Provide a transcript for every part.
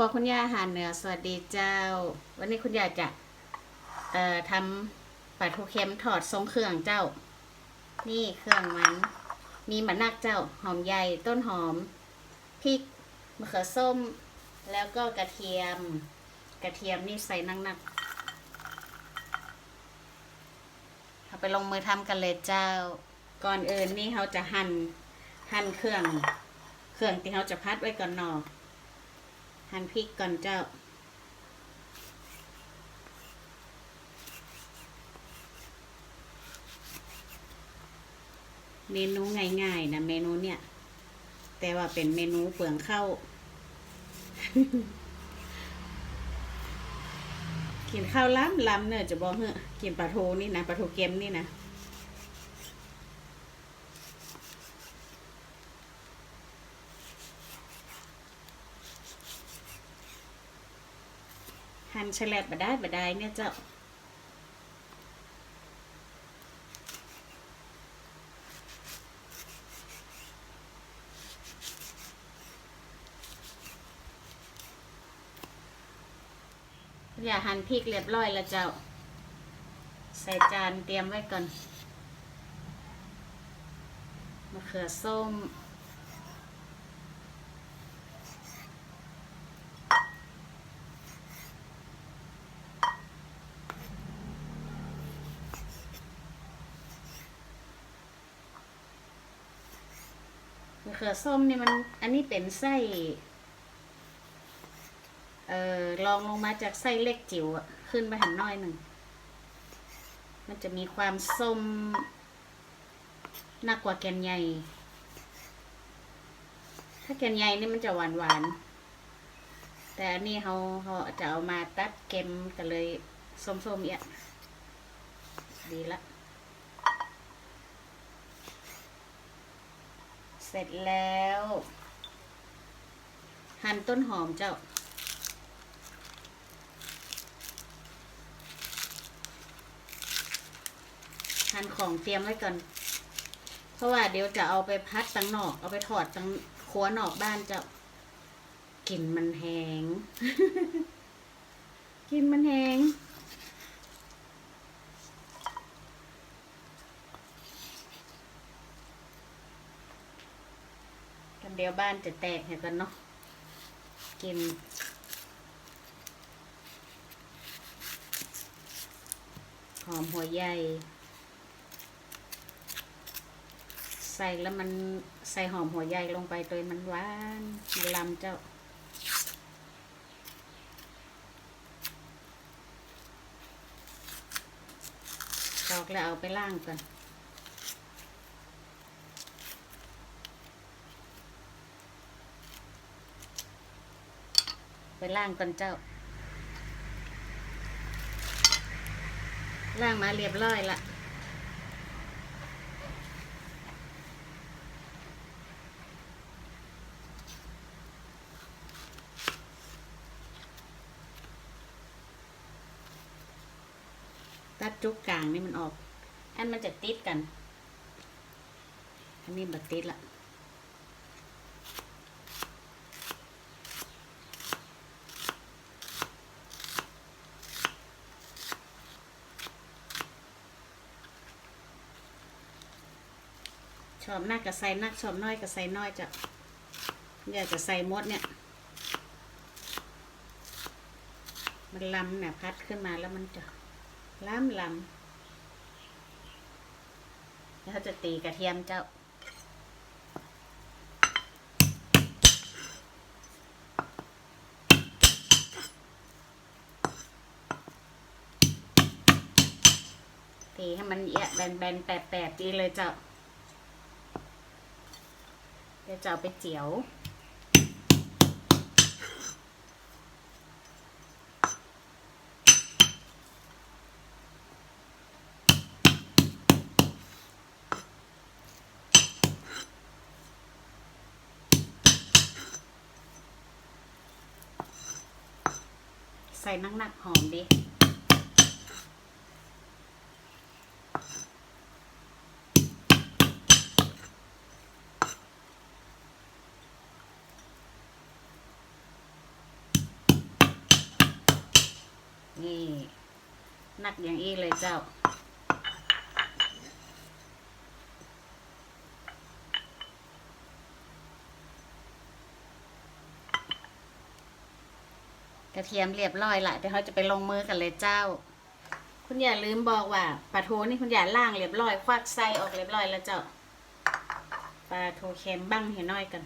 ครัวคุณย่าอาหารเหนือ สวัสดีเจ้า วันนี้คุณย่าจะ เอ่อทำปลาทูเค็มทอดทรงเครื่องเจ้า นี่เครื่องมัน มีมะนักเจ้า หอมใหญ่ต้นหอม พริกมะเขือส้ม แล้วก็กระเทียม กระเทียมนี่ใส่นักๆเอาไปลงมือทำกันเลยเจ้า ก่อนอื่นนี่เขาจะหั่น หั่นเครื่อง เครื่องที่เขาจะพัดไว้ก่อนเนอ หั่นพริกก่อนเจ้า เมนูง่ายๆนะเมนูเนี่ย แต่ว่าเป็นเมนูเปลืองข้าวกินข้าวล้ำล้ำเนอะจะบอกเหอะกินปลาทูนี่นะปลาทูเค็มนี่นะ หั่นแฉลบบะได้บะได้เนี่ยเจ้าอย่าหั่นพริกเรียบร้อยแล้วเจ้า ใส่จานเตรียมไว้ก่อนมะเขือส้ม มะเขือส้มนี่มันอันนี้เป็นไส้เอ่อลองลงมาจากไส้เล็กจิ๋วอะขึ้นไปหันน้อยหนึ่ง มันจะมีความส้มหนักกว่าแกนใหญ่ ถ้าแกนใหญ่นี่มันจะหวานหวานแต่อันนี้เขาเขาจะเอามาตัดเค็มกันเลยส้มๆเอียดีละ เสร็จแล้ว หั่นต้นหอมเจ้า หั่นของเตรียมไว้ก่อน เพราะว่าเดี๋ยวจะเอาไปพัดตังนอก เอาไปถอดตังครัวนอกบ้านเจ้ากลิ่นมันแหงกลิ่นมันแหง เดียวบ้านจะแตกเห็นกันเนาะกินหอมหัวใหญ่ใส่แล้วมันใส่หอมหัวใหญ่ลงไปโดยมันหวานมันลำเจ้า ตอกแล้วเอาไปล่างก่อน ไปล่างก่อนเจ้า ล่างมาเรียบร้อยละตัดจุกกลางนี่มันออก อันมันจะติดกัน อันนี้บัดติดละ อบนักกับใส่นักชอบน้อยกับใส่น้อยจะอยากจะใส่มดเนี่ย มันลำเนี่ยพัดขึ้นมาแล้วมันจะล้ำลำแล้วเขาจะตีกระเทียมเจ้าตีให้มันเอียะแบนๆแปดๆดีเลยเจ้า ดี๋ยวจะเอาไปเจียว ใส่นักหนักหอมดิ หนักอย่างอีเลยเจ้า กระเทียมเรียบร้อยละเดี๋ยวเขาจะไปลงมือกันเลยเจ้า คุณอย่าลืมบอกว่าปลาทูนี่คุณอย่าล่างเรียบร้อย ควักไส้ออกเรียบร้อยแล้วเจ้าปลาทูเค็มบ้างเห็นน้อยกัน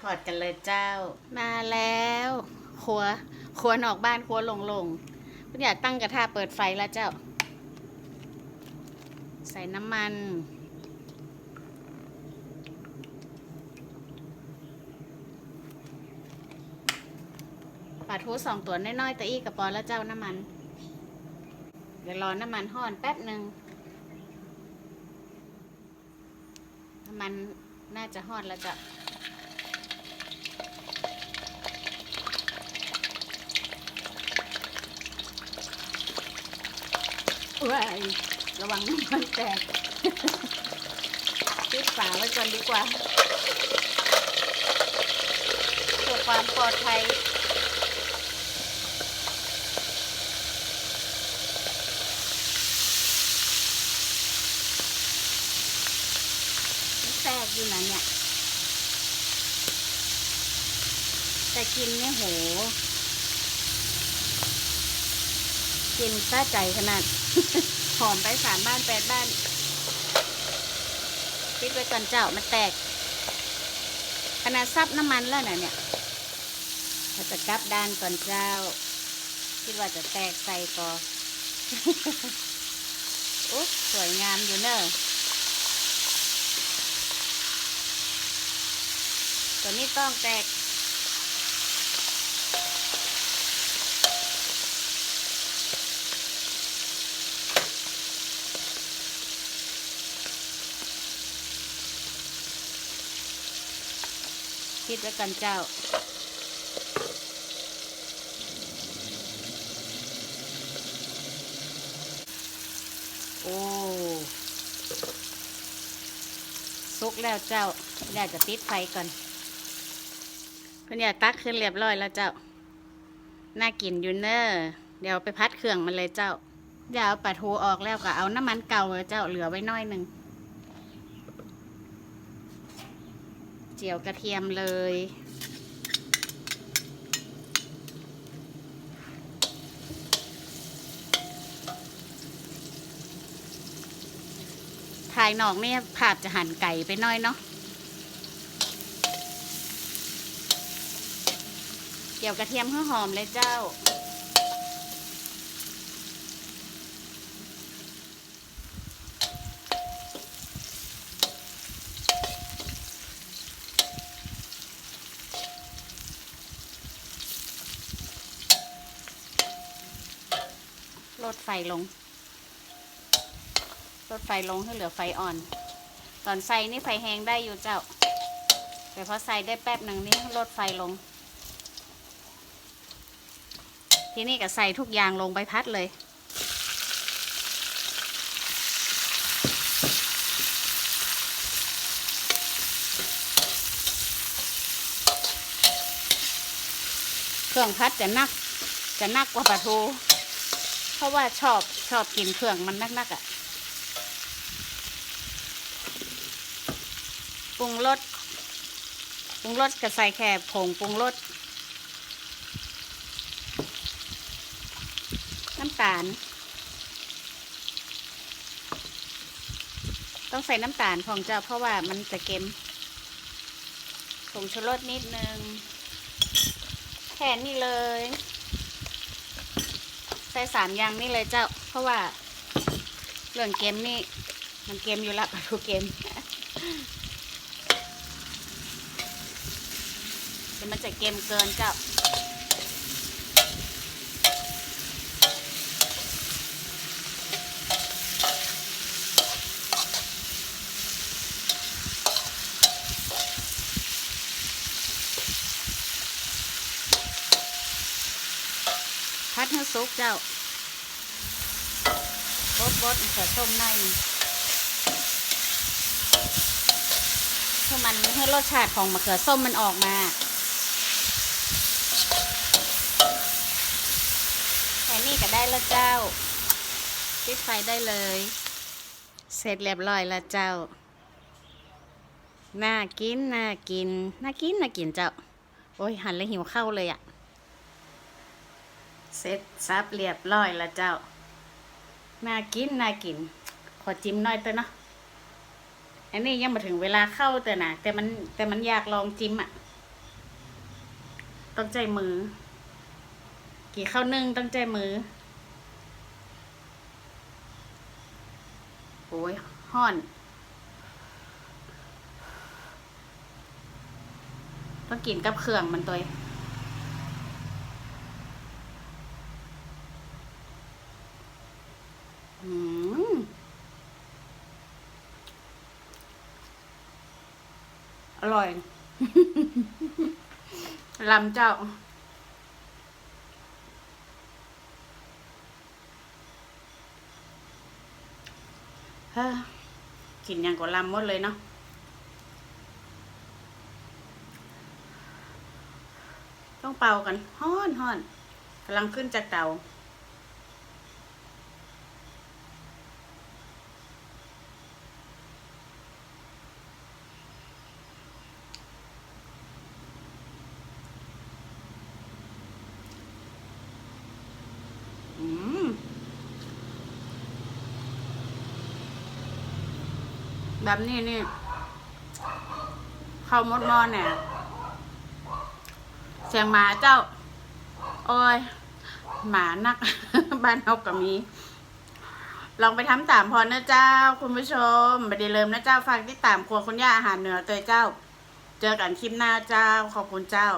ทอดกันเลยเจ้า มาแล้วครัวครัวนอกบ้านครัวลงลงๆคุณอยากตั้งกระทะเปิดไฟแล้วเจ้า ใส่น้ำมัน ปลาทูสองตัวน้อยๆต่อีกกระปอแล้วเจ้าน้ำมัน เดี๋ยวรอน้ำมันห่อนแป๊บหนึ่งน้ำมันน่าจะห่อนแล้วจ้ะ ว้ายระวังมันแตกปิดฝาไว้ก่อนดีกว่าเพื่อความปลอดภัยมันแตกอยู่นะเนี่ยแต่กินเนี่ยโห กินซาใจขนาด หอมไปสามบ้านแปดบ้านปิดไว้ก่อนเจ้ามันแตก ขนาดซับน้ำมันแล้วนะเนี่ยเราจะกลับด้านก่อนเจ้า คิดว่าจะแตกใส่ก่อนอุ๊ยสวยงามอยู่เนอะตัวนี้ต้องแตก คิดไว้กันเจ้า โอ้สุกแล้วเจ้าอยากจะปิดไฟก่อนคุณอยากตักขึ้นเรียบร้อยแล้วเจ้า น่ากินอยู่เนอะเดี๋ยวไปพัดเครื่องมันเลยเจ้าเดี๋ยวเอาปลาทูออกแล้วก็เอาน้ำมันเก่าเลยเจ้าเหลือไว้น้อยหนึ่ง เจียวกระเทียมเลยภายนอกเนี่ยภาพจะหั่นไก่ไปน้อยเนาะ เกี่ยวกระเทียมให้หอมเลยเจ้า ดไฟลง ลดไฟลงให้เหลือไฟอ่อน ตอนใส่นี่ไฟแห้งได้อยู่เจ้า แต่พอใส่ได้แป๊บหนึ่งนี่ลดไฟลง ทีนี้ก็ใส่ทุกอย่างลงไปพัดเลยเครื่องพัดจะนัก จะนักกว่าปลาทู เพราะว่าชอบชอบกินเครื่องมันนักๆอะ่ะปรุงรสปรุงรสก็ใส่แค่ผงปรุงรสน้ำตาล ต้องใส่น้ำตาลของเจ้าเพราะว่ามันจะเค็มผงชูรสนิดนึงแค่นี้เลย ส่สามอย่างนี่เลยเจ้า เพราะว่าเรื่องเกมนี่มันเกมอยู่ละปลาทูเกมเดี๋ยวมันจะเกมเกินเจ้า ซุกเจ้าบดบดใส่ส้มในเพื่อมันให้รสชาติของมะเขือส้มมันออกมาแค่นี้ก็ได้แล้วเจ้าปิดไฟได้เลย เสร็จเรียบร้อยแล้วเจ้า น่ากิน น่ากิน น่ากิน น่ากินเจ้า โอ้ยหันแล้วหิวเข้าเลยอะ่ะ เสร็จซับเรียบร้อยแล้วเจ้า น่ากินน่ากิน ขอจิ้มหน่อยเถอเนาะ อันนี้ยังมาถึงเวลาเข้าแต่นะแต่มันแต่มันอยากลองจิ้มอะ่ะ ต้องใจมือ กี่ข้าวนึ่งต้องใจมือ โอ้ยห่อนต้องกินกับเครื่องมันตัว อร่อยลำเจ้า เฮ้อกินอย่างก็ลำหมดเลยเนาะต้องเป่ากันฮ้อนฮ้อนกำลังขึ้นจากเตา อืม แบบนี้นี่ข้าวมดมอนเนี่ยเสียงหมาเจ้า โอ้ย หมานัก บ้านเฮาก็มี ลองไปทำตามพอนะเจ้า คุณผู้ชมไม่ได้เริ่มนะเจ้าฝากที่ตามครัวคุณย่าอาหารเหนือเตยเจ้า เจอกันคลิปหน้าเจ้า ขอบคุณเจ้า